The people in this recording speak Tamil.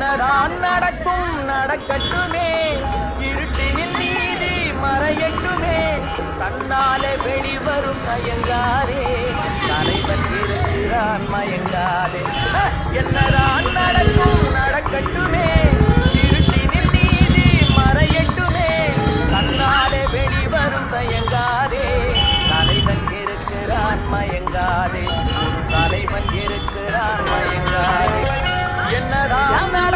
என்னதான் நடக்கும் நடக்கட்டுமே. இருட்டினில் நீதி மறையட்டுமே. தன்னாலே வெளிவரும் மயங்காரே தலைவன் இருக்கிறான் மயங்காதே. என்னதான் நடக்கும் நடக்கட்டுமே. இருட்டினில் நீதி மறையட்டுமே. தன்னாலே வெளிவரும் மயங்காரே தலைவன் இருக்கிறான் மயங்காரே தலைவன்